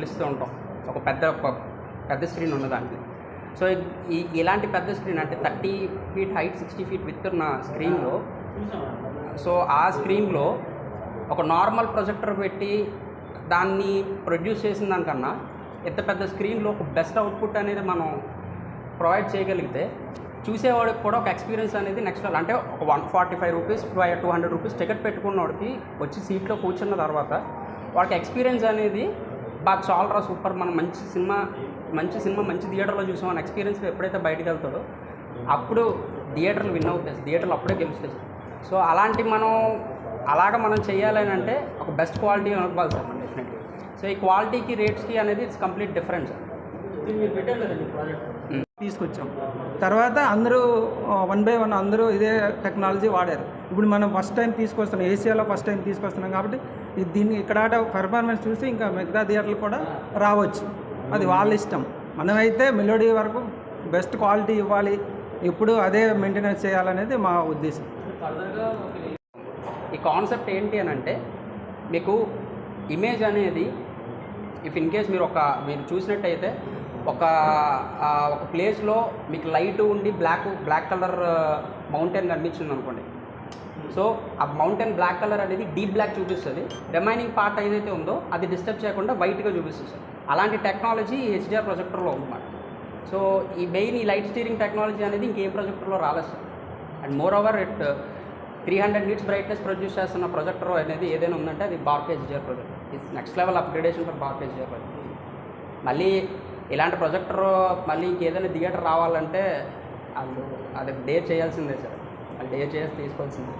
పిలుస్తూ ఉంటాం. ఒక పెద్ద పెద్ద స్క్రీన్ ఉన్న దాంట్లో సో ఈ ఇలాంటి పెద్ద స్క్రీన్ అంటే thirty feet height sixty feet width ఉన్న స్క్రీన్లో సో ఆ స్క్రీన్లో ఒక నార్మల్ ప్రొజెక్టర్ పెట్టి దాన్ని ప్రొడ్యూస్ చేసిన దానికన్నా ఎంత పెద్ద స్క్రీన్లో ఒక బెస్ట్ అవుట్పుట్ అనేది మనం ప్రొవైడ్ చేయగలిగితే చూసేవాడికి కూడా ఒక ఎక్స్పీరియన్స్ అనేది నెక్స్ట్ అంటే ఒక one forty five rupees two hundred rupees ticket పెట్టుకున్నవాడికి వచ్చి సీట్లో కూర్చున్న తర్వాత వాడికి ఎక్స్పీరియన్స్ అనేది బాగా చాలరా సూపర్. మనం మంచి సినిమా మంచి సినిమా మంచి థియేటర్లో చూసాం అనే ఎక్స్పీరియన్స్ ఎప్పుడైతే బయటకు వెళ్తాడో అప్పుడు థియేటర్లు విన్ అవుతాయి. థియేటర్లు అప్పుడే గెలుస్తాయి. సో అలాంటి మనం అలాగ మనం చేయాలని అంటే ఒక బెస్ట్ క్వాలిటీ అనుకోవాలి సార్ మనం డెఫినెట్లీ సో ఈ క్వాలిటీకి రేట్స్కి అనేది ఇట్స్ కంప్లీట్ డిఫరెన్స్ మీరు పెట్టారు కదండి ప్రాజెక్ట్. తీసుకొచ్చాం. తర్వాత అందరూ వన్ బై వన్ అందరూ ఇదే టెక్నాలజీ వాడారు. ఇప్పుడు మనం ఫస్ట్ టైం తీసుకొస్తున్నాం ఏషియాలో ఫస్ట్ టైం తీసుకొస్తున్నాం కాబట్టి దీన్ని ఇక్కడ పెర్ఫార్మెన్స్ చూసి ఇంకా మిగతా థియేటర్లు కూడా రావచ్చు. అది వాళ్ళ ఇష్టం. మనమైతే మెలోడీ వరకు బెస్ట్ క్వాలిటీ ఇవ్వాలి. ఎప్పుడు అదే మెయింటెనెన్స్ చేయాలనేది మా ఉద్దేశం. ఈ కాన్సెప్ట్ ఏంటి అని అంటే మీకు ఇమేజ్ అనేది ఇఫ్ ఇన్ కేస్ మీరు ఒక మీరు చూసినట్టయితే ఒక ఒక ప్లేస్లో మీకు లైట్ ఉండి బ్లాక్ బ్లాక్ కలర్ మౌంటైన్ కనిపించింది అనుకోండి. సో ఆ మౌంటైన్ బ్లాక్ కలర్ అనేది డీప్ బ్లాక్ చూపిస్తుంది. రిమైనింగ్ పార్ట్ ఏదైతే ఉందో అది డిస్టర్బ్ చేయకుండా వైట్గా చూపిస్తుంది. అలాంటి టెక్నాలజీ హెచ్డిఆర్ ప్రొజెక్టర్లో ఉందన్నమాట. సో ఈ మెయిన్ ఈ లైట్ స్టీరింగ్ టెక్నాలజీ అనేది ఇంకేం ప్రొజెక్టర్లో రాలేదు sir. And moreover it three hundred nits brightness produce చేస్తున్న ప్రొజెక్టర్ అనేది ఏదైనా ఉందంటే అది Bark HDR projector it's next level upgradation for Bark HDR projector మళ్ళీ ఇలాంటి ప్రొజెక్టర్ మళ్ళీ ఇంకేదైనా థియేటర్ రావాలంటే వాళ్ళు అది డేర్ చేయాల్సిందే సార్ వాళ్ళు డేర్ చేసి తీసుకోవాల్సిందే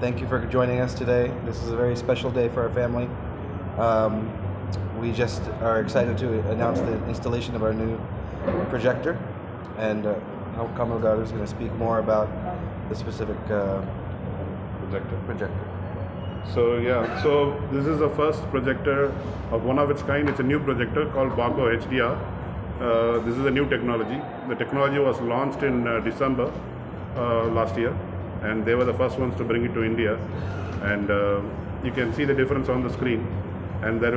Thank you for joining us today. This is a very special day for our family. Um, we just are excited to announce the installation of our new projector, and uh, Kamal Garu is going to speak more about the specific uh, projector. projector. So yeah, so this is the first projector of one of its kind. It's a new projector called Baco HDR. Uh, this is a new technology. The technology was launched in uh, December uh, last year, and they were the first ones to bring it to India. And uh, you can see the difference on the screen. And there will